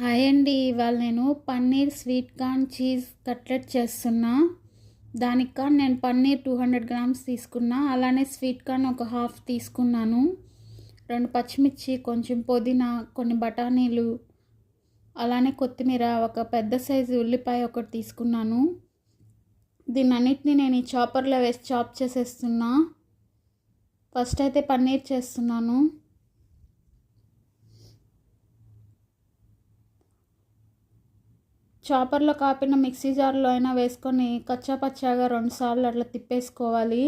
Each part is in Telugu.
హాయ్ అండి. ఇవాళ నేను paneer sweet corn cheese cutlet చేస్తున్నా. దానికి కానీ నేను పన్నీర్ టూ హండ్రెడ్ గ్రామ్స్ తీసుకున్నా. అలానే స్వీట్ కార్న్ ఒక హాఫ్ తీసుకున్నాను. రెండు పచ్చిమిర్చి కొంచెం పుదీనా కొన్ని బఠానీలు అలానే కొత్తిమీర ఒక పెద్ద సైజు ఉల్లిపాయ ఒకటి తీసుకున్నాను. దీన్ని అన్నిటిని నేను ఈ చాపర్లో వేసి చాప్ చేసేస్తున్నా. ఫస్ట్ అయితే పన్నీర్ చేస్తున్నాను. చాపర్లో కాపిన మిక్సీ జార్లో అయినా వేసుకొని కచ్చా పచ్చాగా రెండుసార్లు అట్లా తిప్పేసుకోవాలి.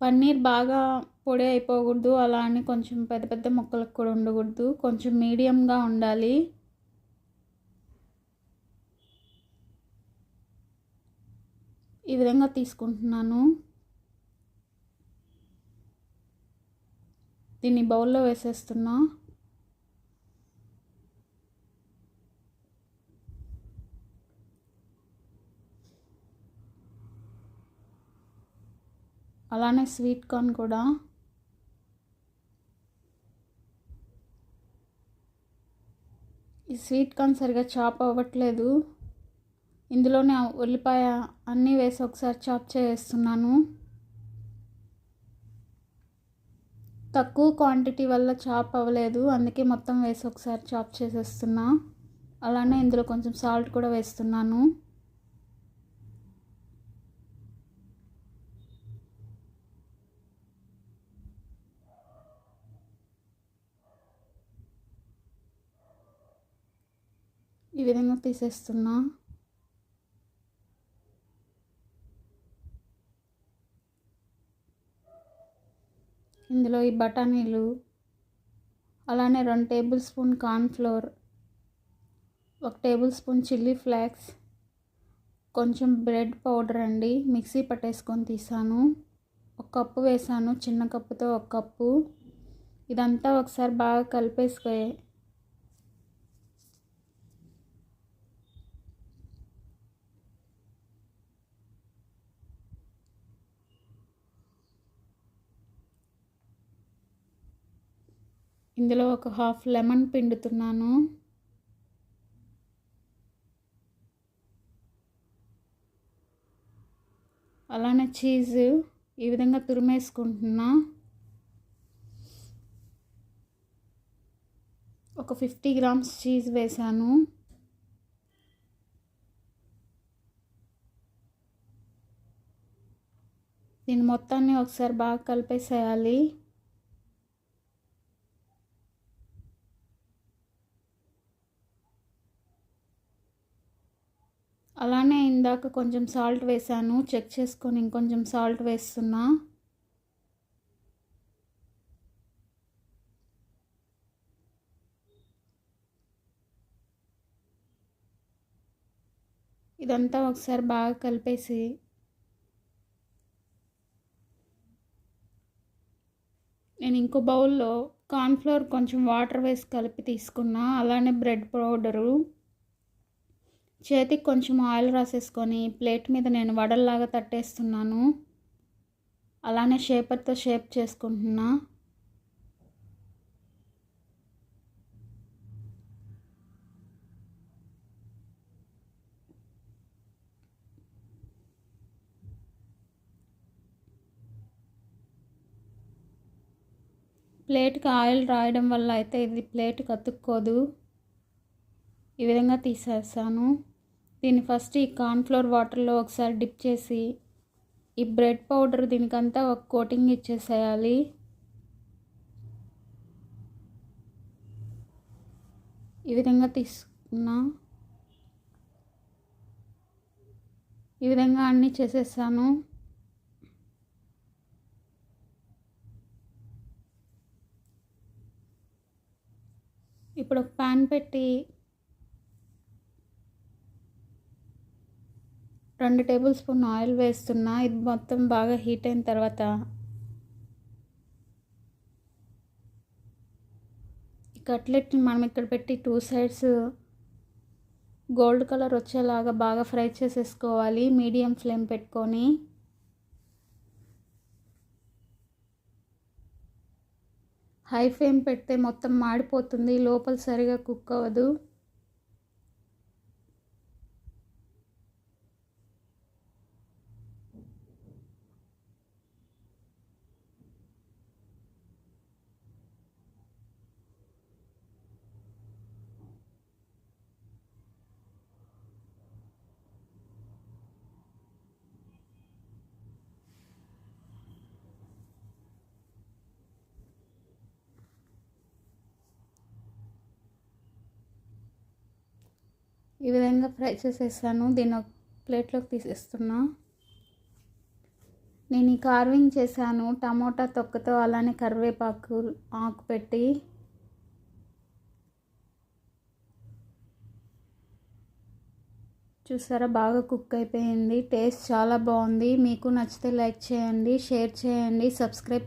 పన్నీర్ బాగా పొడి అయిపోకూడదు అలా అని కొంచెం పెద్ద పెద్ద ముక్కలకు కూడా ఉండకూడదు. కొంచెం మీడియంగా ఉండాలి. ఈ విధంగా తీసుకుంటున్నాను. దీన్ని బౌల్లో వేసేస్తున్నా. అలానే స్వీట్ కార్న్ కూడా. ఈ స్వీట్ కార్న్ సరిగా చాప్ అవ్వట్లేదు. ఇందులోనే ఉల్లిపాయ అన్నీ వేసి ఒకసారి చాప్ చేస్తున్నాను. తక్కువ క్వాంటిటీ వల్ల చాప్ అవ్వలేదు. అందుకే మొత్తం వేసి ఒకసారి చాప్ చేసేస్తున్నా. అలానే ఇందులో కొంచెం సాల్ట్ కూడా వేస్తున్నాను. ఈ విధంగా తీసేస్తున్నా. ఇందులో ఈ బఠానీలు అలానే రెండు టేబుల్ స్పూన్ కార్న్ఫ్లోర్ ఒక టేబుల్ స్పూన్ చిల్లీ ఫ్లాక్స్ కొంచెం బ్రెడ్ పౌడర్ అండి మిక్సీ పట్టేసుకొని తీసాను. ఒక కప్పు వేసాను చిన్న కప్పుతో ఒక కప్పు. ఇదంతా ఒకసారి బాగా కలిపేసుకో ఇందులో ఒక హాఫ్ లెమన్ పిండుతున్నాను. అలానే చీజ్ ఈ విధంగా తురిమేసుకుంటున్నా. ఒక ఫిఫ్టీ గ్రామ్స్ చీజ్ వేసాను దీని మొత్తాన్ని ఒకసారి బాగా కలిపేసేయాలి. అలానే ఇందాక కొంచెం సాల్ట్ వేసాను. చెక్ చేసుకొని ఇంకొంచెం సాల్ట్ వేస్తున్నా. ఇదంతా ఒకసారి బాగా కలిపేసి నేను ఇంకో బౌల్లో కార్న్ఫ్లోర్ కొంచెం వాటర్ వేసి కలిపి తీసుకున్నా. అలానే బ్రెడ్ పౌడరు. చేతికి కొంచెం ఆయిల్ రాసేసుకొని ప్లేట్ మీద నేను వడల్లాగా తట్టేస్తున్నాను. అలానే షేపర్తో షేప్ చేసుకుంటున్నా. ప్లేట్కి ఆయిల్ రాయడం వల్ల అయితే ఇది ప్లేట్ కతుక్కోదు ఈ విధంగా తీసేసాను. దీన్ని ఫస్ట్ ఈ కార్న్ఫ్లోర్ వాటర్లో ఒకసారి డిప్ చేసి ఈ బ్రెడ్ పౌడర్ దీనికంతా ఒక కోటింగ్ ఇచ్చేసేయాలి. ఈ విధంగా తీసుకున్నా. ఈ విధంగా అన్నీ చేసేసాను. ఇప్పుడు ఒక ప్యాన్ పెట్టి రెండు టేబుల్ స్పూన్ ఆయిల్ వేస్తున్నా. ఇది మొత్తం బాగా హీట్ అయిన తర్వాత ఈ కట్లెట్ని మనం ఇక్కడ పెట్టి టూ సైడ్స్ గోల్డ్ కలర్ వచ్చేలాగా బాగా ఫ్రై చేసేసుకోవాలి. మీడియం ఫ్లేమ్ పెట్టుకొని హై ఫ్లేమ్ పెడితే మొత్తం మాడిపోతుంది. లోపల సరిగా కుక్ అవ్వదు. ఈ విధంగా ఫ్రై చేసేసాను. దీన్ని ఒక ప్లేట్లోకి తీసేస్తున్నా. నేను ఈ కార్వింగ్ చేశాను. టమోటా తొక్కతో అలానే కరివేపాకు ఆకు పెట్టి. చూసారా? బాగా కుక్ అయిపోయింది. టేస్ట్ చాలా బాగుంది. మీకు నచ్చితే లైక్ చేయండి షేర్ చేయండి సబ్స్క్రైబ్